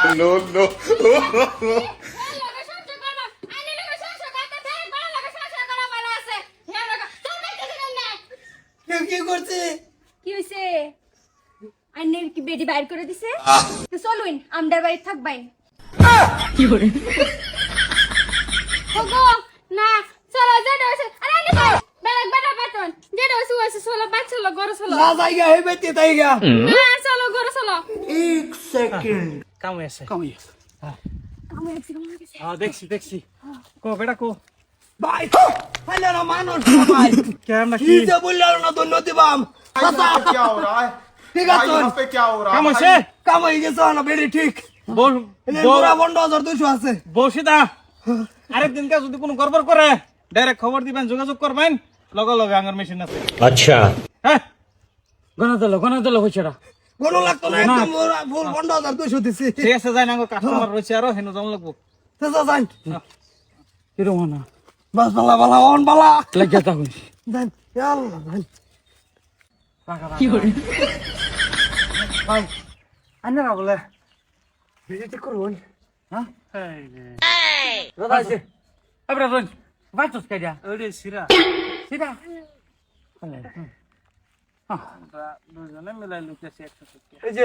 No, no. কি করছে? কি হইছে? আইনের কি বেডি বাইর করে দিছে? তো চলুন আমদার বাড়ি থাকবাইন ওগো না চলো আরে বেলাক বেটা বেতন যেটা হইছে হইছে চলো বাই চলো ঘরে চলো। না জায়গা হে বেতে তাইগা না চলো ঘরে চলো। এক সেকেন্ড। কামে আছে। কামে আছে। হ্যাঁ। হ্যাঁ দেখছি দেখছি। কো বেটা কো। ভাই না মানুষ ভাই। কি বললাম না তো নদী বাম কথা কি ঠিক আছে। কি গেছে না বেড়ি ঠিক। বল বড় বন্ধ হাজার দুশো আছে। বসিদা। যদি কোনো গড়বড় করে ডাইরেক্ট খবর দিবেন যোগাযোগ করবেন। লগে লগে আঙার মেশিন আছে। আচ্ছা। হ্যাঁ। গণা দিল গণা লো হয়েছে কোনো লাগতো না একদম ফুল বন্ধ হাজার দুশো দিছি। ঠিক আছে যাই না কাস্টমার রয়েছে আরও হেন যাম লাগবো। যান। কিরম না বাস বালা বালা অন বালা। লাগিয়া থাকুন যান ইয়াল্লা যান। ভাই আন্না বলে। ভিজিট করুন। হ্যাঁ? দাদা আছে আবরা রন বাইতস কাইয়া ওরে সিরা সিরা দুজনে মিলাই লুকেছে একসাথে। এই যে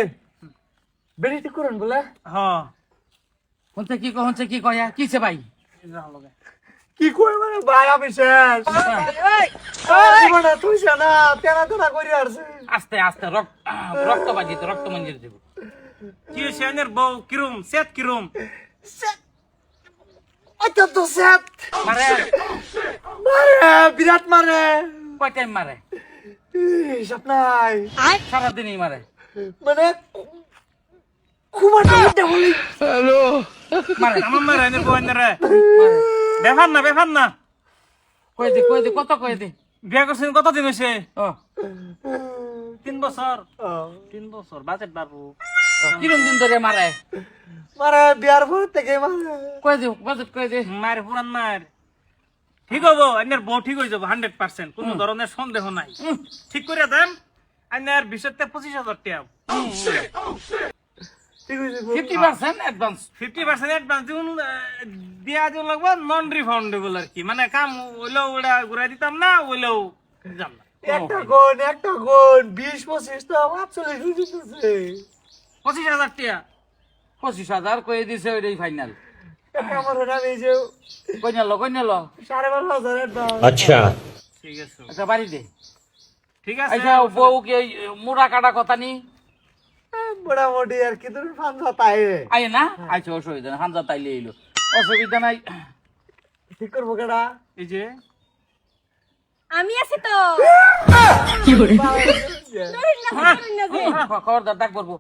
বেড়ি ঠিক করুন বলে? হ্যাঁ। হচ্ছে কি হচ্ছে কি কয়া কিছে ভাই? কি কই মানে ভাই আমি শেষ। জীবনে তুই না তেনা তেনা করে আসছে আস্তে আস্তে রক্ত রক্ত বাজিত রক্ত মঞ্জির দেব। কি আনের বউ? কিরম? সেট কিরম? তো সেট মারে। মারে বিরাট মারে। কয় টাইম মারে? নাই সারাদিনই মারে। মানে মারে আমার মারে না ব্যাপার না। কই দে কই দে কত কই দে? বিয়া করছেন কতদিন হয়েছে ও। তিন বছর। তিন বছর বাজেট বাবু। কিরম দিন ধরে মারে? মারে বিয়ার পর থেকে মারে। কই দে বাজেট কই দে? মায়ের পুরান মায়ের। ঠিক হব আইনের বউ ঠিক হয়ে যাব হান্ড্রেড পার্সেন্ট কোনো ধরনের সন্দেহ নাই। ঠিক করে দেন আইনের বিশের থেকে পঁচিশ হাজার টাকা। Fifty percent advance fifty percent advance দিন দিয়া দিব লাগবো নন রিফাউন্ডেবল আর কি। মানে কাম ওইলেও ওটা ঘুরাই দিতাম না ওইলেও দিতাম না। একটা গুণ একটা গুণ বিশ পঁচিশ তো আটচল্লিশ পঁচিশ হাজার টাকা। পঁচিশ হাজার কই দিছে ওইটাই ফাইনাল আচ্ছা। আচ্ছা, আচ্ছা, মুড়া কাটা কথা নি? মোটামুটি আর কি তোর হানজা তাই। আই না আচ্ছা অসুবিধা না হানজা তাইলে এলো। অসুবিধা নাই। ঠিক করব কেডা? এই যে। আমি আছি তো। কি হ্যাঁ, করে? হ্যাঁ, খবরদার ডাক করব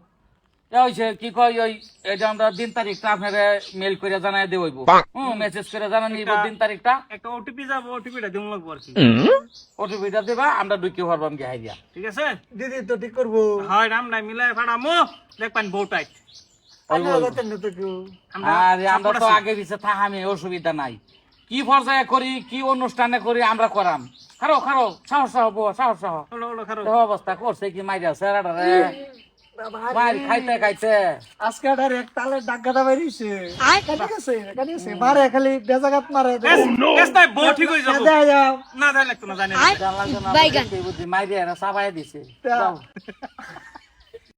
কি কয় ওই এটা আমরা দিন তারিখটা আপনারা মেল করে জানাই দেব হুম মেসেজ করে জানা নিব দিন তারিখটা। একটা ওটিপি যাব ওটিপিটা দিব লাগবো আর কি। ওটিপিটা দেবা আমরা ঢুকে পারবাম কি হাইয়া ঠিক আছে? দিদি তো ঠিক করব। হয় রামটা মিলাই ফাড়ামো। দেখবেন বউ আমি যাচ্ছেন না তো কেউ? আরে আমরা তো আগে পিছে থাহামি অসুবিধা নাই। কি পর্যায়ে করি কি অনুষ্ঠানে করি আমরা করাম। খারো খারো সাহস হব সাহস সহ। ওলো ওলো খারো। অবস্থা করছে কি মাইরা মার খাইতে খাইতে। আজকে আর এক তালে ডাক গাদা বেরিয়েছে। কাটি গেছে কাটি গেছে। মারে খালি বেজাগাত মারে। কেস নাই বউ ঠিক হয়ে যাব। দেয়া যাও না দেয় লাগতো না জানি না। জানলা জানা বুদ্ধি মাইরে এরা সাবাই দিছে।